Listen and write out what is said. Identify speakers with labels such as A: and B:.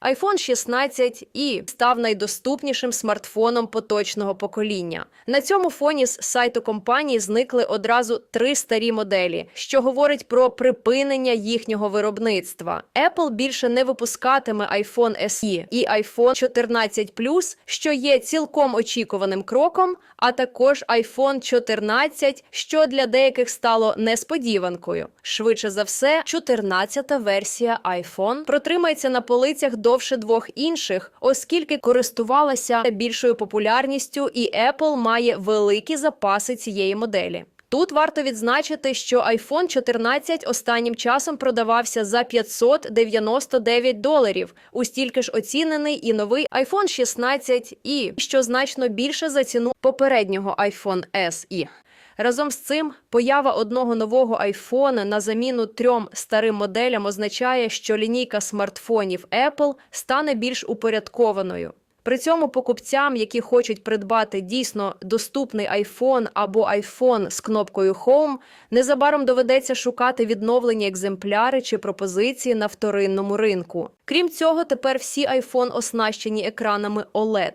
A: iPhone 16 і став найдоступнішим смартфоном поточного покоління. На цьому фоні з сайту компанії зникли одразу три старі моделі, що говорить про припинення їхнього виробництва. Apple більше не випускатиме iPhone SE і iPhone 14 Plus, що є цілком очікуваним кроком, а також iPhone 14, що для деяких стало несподіванкою. Швидше за все, 14-та версія iPhone протримається на полицях довше двох інших, оскільки користувалася більшою популярністю, і Apple має великі запаси цієї моделі. Тут варто відзначити, що iPhone 14 останнім часом продавався за 599 доларів. У стільки ж оцінений і новий iPhone 16 і що значно більше за ціну попереднього iPhone SE. Разом з цим поява одного нового iPhone на заміну трьом старим моделям означає, що лінійка смартфонів Apple стане більш упорядкованою. При цьому покупцям, які хочуть придбати дійсно доступний iPhone або iPhone з кнопкою Home, незабаром доведеться шукати відновлені екземпляри чи пропозиції на вторинному ринку. Крім цього, тепер всі iPhone оснащені екранами OLED.